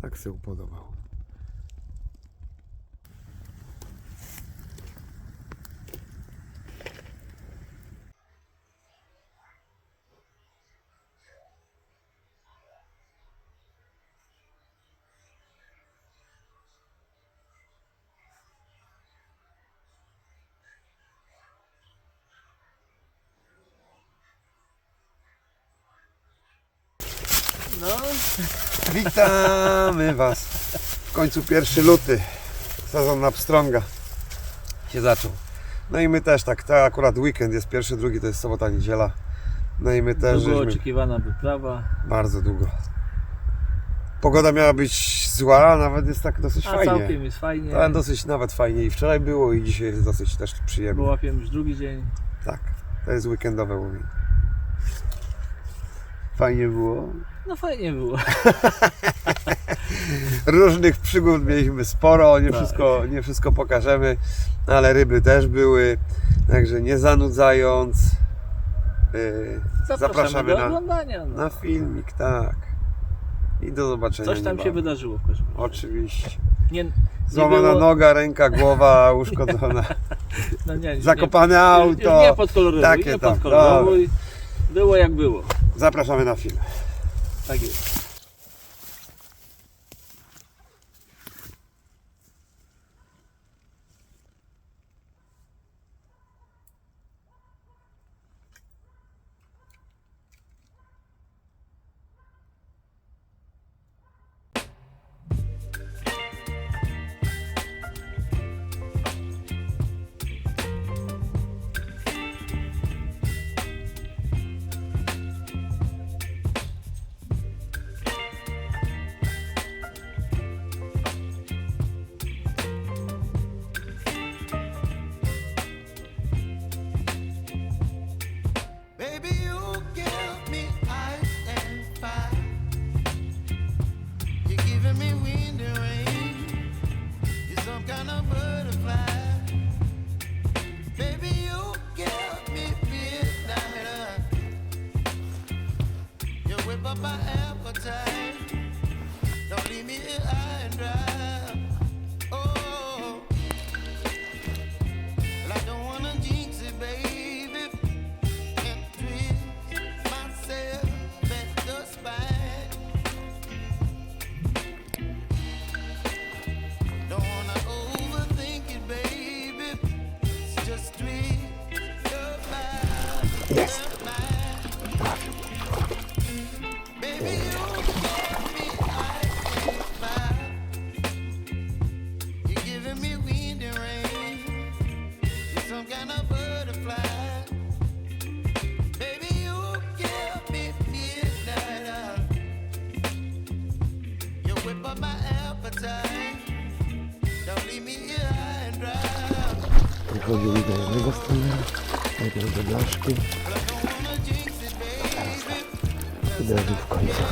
Tak się upodobał. No, Witamy Was. W końcu pierwszy luty. Sezon na pstrąga się zaczął. No i my też tak, to akurat weekend jest pierwszy, drugi to jest sobota, niedziela. No i my też długo żeśmy oczekiwana wyprawa. bardzo długo. Pogoda miała być zła, a nawet jest tak dosyć A fajnie. całkiem jest fajnie. Ale dosyć nawet fajnie i wczoraj było i dzisiaj jest dosyć też przyjemnie. Bo łapiemy już drugi dzień. Tak, to jest weekendowe łowienie. Fajnie było. No fajnie było. Różnych przygód mieliśmy sporo, nie, Tak. wszystko, nie wszystko pokażemy, ale ryby też były, także nie zanudzając, yy, Zapraszamy, zapraszamy do na, oglądania. No. na filmik, tak. I do zobaczenia. Coś tam się niebawem. wydarzyło w każdym razie. Oczywiście. Nie, nie Złamana było, noga, ręka, głowa uszkodzona, no nie, zakopane nie, auto. Już nie podkolorowuj, Takie nie tam, podkolorowuj. Było jak było. Zapraszamy na film. Tak jest. Mi do jednego strony, najpierw do blaszki, I uderzył w końcu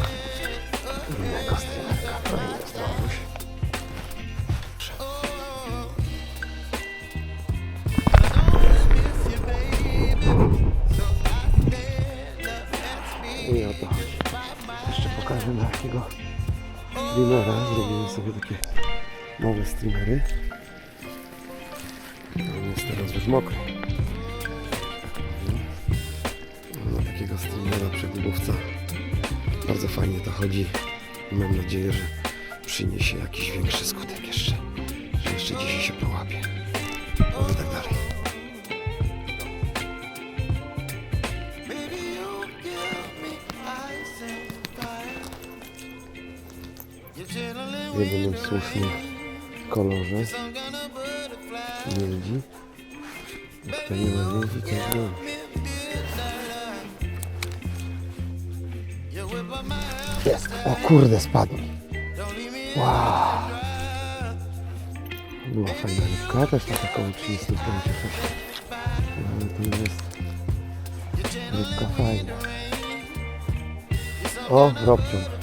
innego stronka. No i jest I o to chodzi. Jeszcze pokażę naszego streamera. Zrobimy sobie takie nowe streamery. Jest teraz już mokry. No, takiego streamera przegubowca bardzo fajnie to chodzi. I mam nadzieję, że przyniesie jakiś większy skutek jeszcze. Że jeszcze dzisiaj się połapie. Oby tak dalej. W jedynym słusznym kolorze butterfly. miedzi. Jak to nie ma miedzi, to ass. Jest. O kurde, spadł mi. Wow. Była fajna rybka, też na taką 30 pięcie coś. Ale to jest rybka fajna. O, robcią.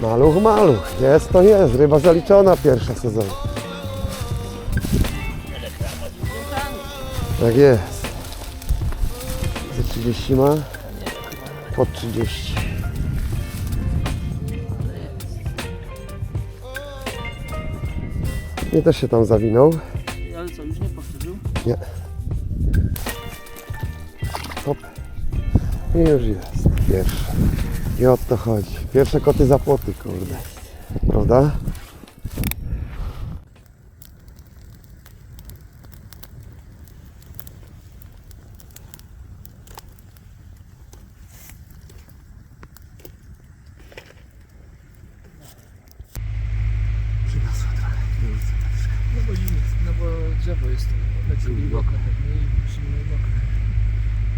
Maluch, maluch. Jest to jest. Ryba zaliczona pierwsza sezonu. Tak jest. Za 30 ma? Pod 30. Nie też się tam zawinął. Ale co, już nie powtórzył? Nie. Hop. I już jest. Pierwsze. I o to chodzi. Pierwsze koty za płoty, kurde. Prawda? Przyniosła trochę. No bo zimno, no bo drzewo jest pewnie i zimno i mokre.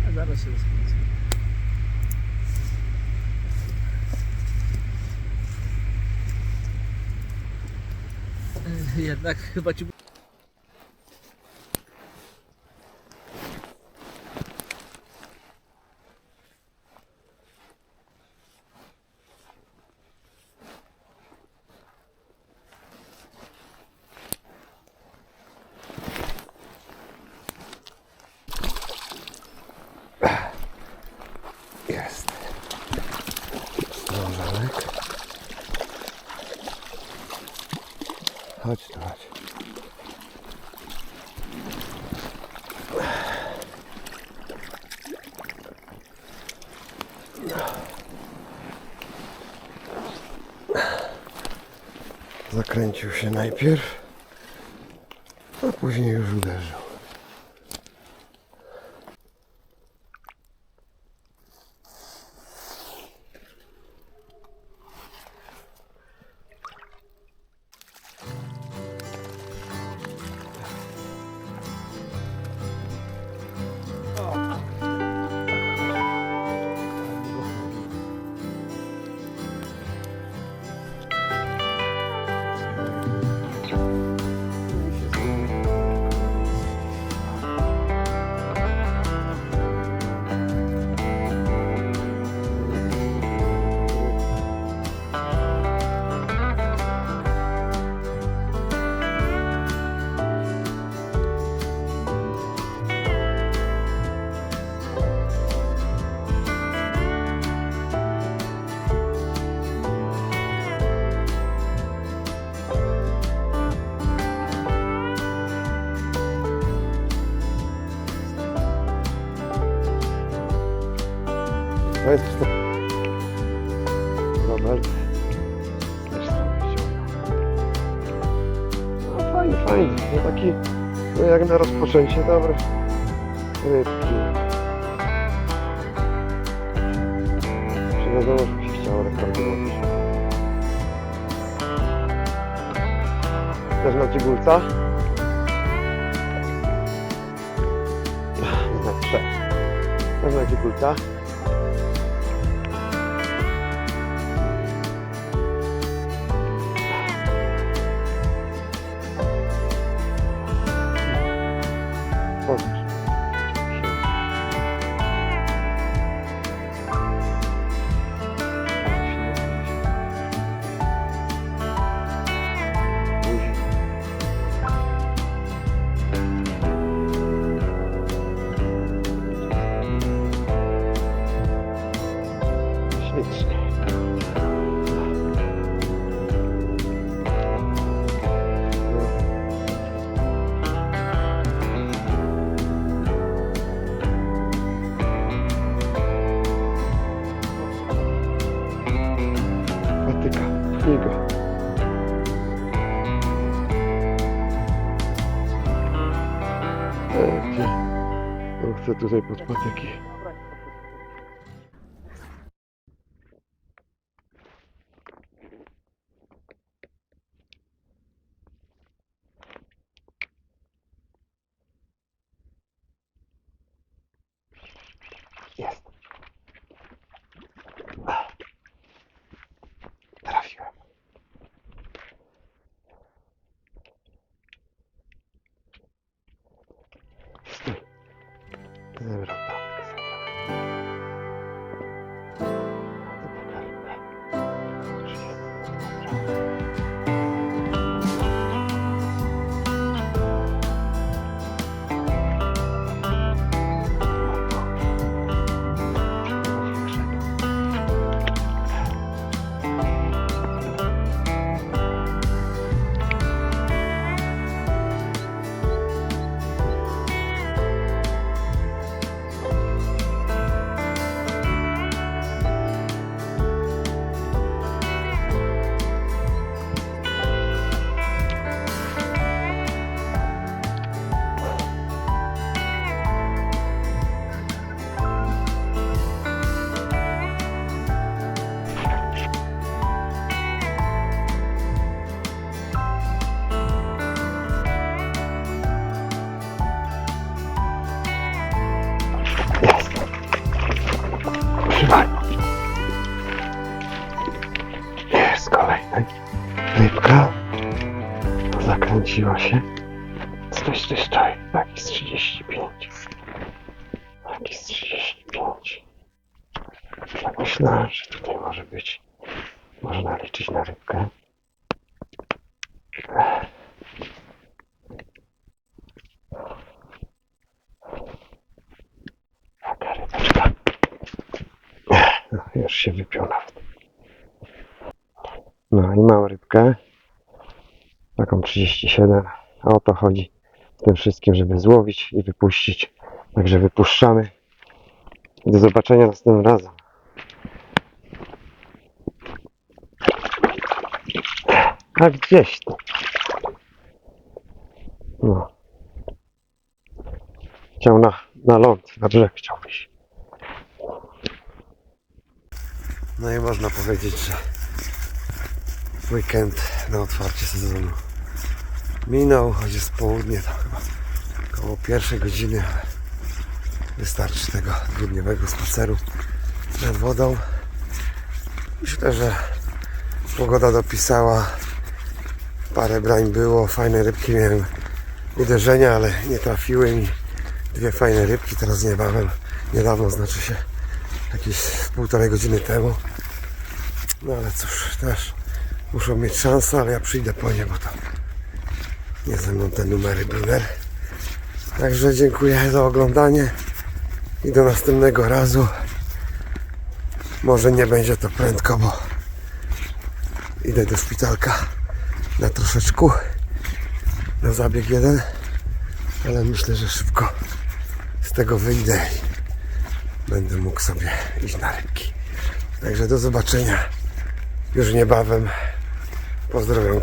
A zaraz się rozkręcę. Jednak chyba ci Jest. Strążalek. Chodź tu, chodź. Zakręcił się najpierw, a później już uderzył. Jest. Robert. Też ściągnął. No fajnie, fajnie. No taki, no jak na rozpoczęcie dobre rybki. Czy wiadomo, że się chciało rekordować. Też cigulca? Na trzech. Też na cigulca? folks. On chce tutaj pod patyki. Jest. Zakręciła się. Stój, stój, stój. Taki z 35. Taki z 35. Tak myślałem, że tutaj może być. Można liczyć na rybkę. Taka rybeczka. No, już się wypiął nawet. No i mam rybkę. Taką 37. A o to chodzi w tym wszystkim, żeby złowić i wypuścić. Także wypuszczamy. Do zobaczenia następnym razem. A gdzieś tu. No. Chciał na, na ląd, na brzeg chciał wyjść. No i można powiedzieć, że weekend na otwarcie sezonu minął, choć jest południe, to chyba około pierwszej godziny, ale wystarczy tego dwudniowego spaceru nad wodą. Myślę, że pogoda dopisała, parę brań było, fajne rybki miałem uderzenia, ale nie trafiły mi dwie fajne rybki, teraz niebawem, niedawno znaczy się jakieś półtorej godziny temu. No ale cóż, też muszą mieć szansę, ale ja przyjdę po nie, bo tam nie ze mną te numery Brunner. Także dziękuję za oglądanie i do następnego razu. Może nie będzie to prędko, bo idę do szpitalka na troszeczkę na zabieg jeden, ale myślę, że szybko z tego wyjdę i będę mógł sobie iść na rybki. Także do zobaczenia już niebawem. Pozdrawiam.